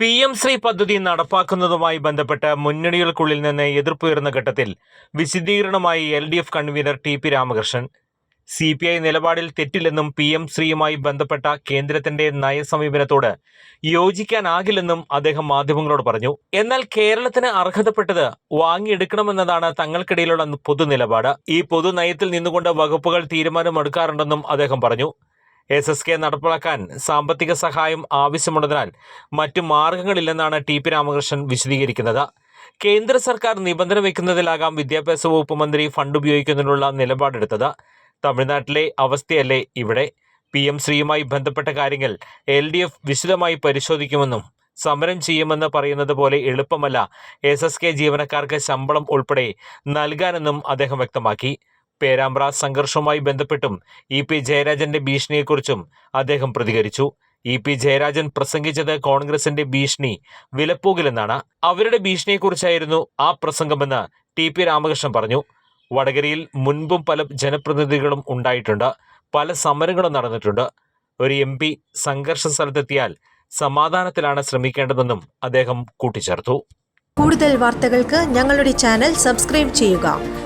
P M Shri പദ്ധതി നടപ്പാക്കുന്നതുമായി ബന്ധപ്പെട്ട് മുന്നണികൾക്കുള്ളിൽ നിന്ന് എതിർപ്പുയർന്ന ഘട്ടത്തിൽ വിശദീകരണമായി L D F convener T P Ramakrishnan. C P I നിലപാടിൽ തെറ്റില്ലെന്നും പി എം ശ്രീയുമായി ബന്ധപ്പെട്ട കേന്ദ്രത്തിന്റെ നയസമീപനത്തോട് യോജിക്കാനാകില്ലെന്നും അദ്ദേഹം മാധ്യമങ്ങളോട് പറഞ്ഞു. എന്നാൽ കേരളത്തിന് അർഹതപ്പെട്ടത് വാങ്ങിയെടുക്കണമെന്നതാണ് തങ്ങൾക്കിടയിലുള്ള പൊതു നിലപാട് ഈ പൊതു നയത്തിൽ നിന്നുകൊണ്ട് വകുപ്പുകൾ തീരുമാനമെടുക്കാറുണ്ടെന്നും അദ്ദേഹം പറഞ്ഞു. എസ് എസ് കെ നടപ്പിലാക്കാൻ സാമ്പത്തിക സഹായം ആവശ്യമുള്ളതിനാൽ മറ്റു മാർഗങ്ങളില്ലെന്നാണ് ടി പി രാമകൃഷ്ണൻ വിശദീകരിക്കുന്നത്. കേന്ദ്ര സർക്കാർ നിബന്ധന വയ്ക്കുന്നതിലാകാം വിദ്യാഭ്യാസ വകുപ്പ് മന്ത്രി ഫണ്ട് ഉപയോഗിക്കുന്നതിനുള്ള നിലപാടെടുത്തത്. തമിഴ്നാട്ടിലെ അവസ്ഥയല്ലേ ഇവിടെ? പി എം ശ്രീയുമായി ബന്ധപ്പെട്ട കാര്യങ്ങൾ എൽ ഡി എഫ് വിശദമായി പരിശോധിക്കുമെന്നും സമരം ചെയ്യുമെന്ന് പറയുന്നത് പോലെ എളുപ്പമല്ല. എസ് എസ് കെ ജീവനക്കാർക്ക് ശമ്പളം ഉൾപ്പെടെ നൽകാനെന്നും അദ്ദേഹം വ്യക്തമാക്കി. പേരാമ്പ്ര സംഘർഷവുമായി ബന്ധപ്പെട്ടും ഇ പി ജയരാജന്റെ ഭീഷണിയെക്കുറിച്ചും അദ്ദേഹം പ്രതികരിച്ചു. ഇ പി ജയരാജൻ പ്രസംഗിച്ചത് കോൺഗ്രസിന്റെ ഭീഷണി വിലപ്പോകില്ലെന്നാണ് അവരുടെ ഭീഷണിയെക്കുറിച്ചായിരുന്നു ആ പ്രസംഗമെന്ന് ടി പി രാമകൃഷ്ണൻ പറഞ്ഞു. വടകരയിൽ മുൻപും പല ജനപ്രതിനിധികളും ഉണ്ടായിട്ടുണ്ട്. പല സമരങ്ങളും നടന്നിട്ടുണ്ട്. ഒരു എം പി സംഘർഷ സ്ഥലത്തെത്തിയാൽ സമാധാനത്തിലാണ് ശ്രമിക്കേണ്ടതെന്നും അദ്ദേഹം കൂട്ടിച്ചേർത്തു. കൂടുതൽ വാർത്തകൾക്ക് ഞങ്ങളുടെ ചാനൽ സബ്സ്ക്രൈബ് ചെയ്യുക.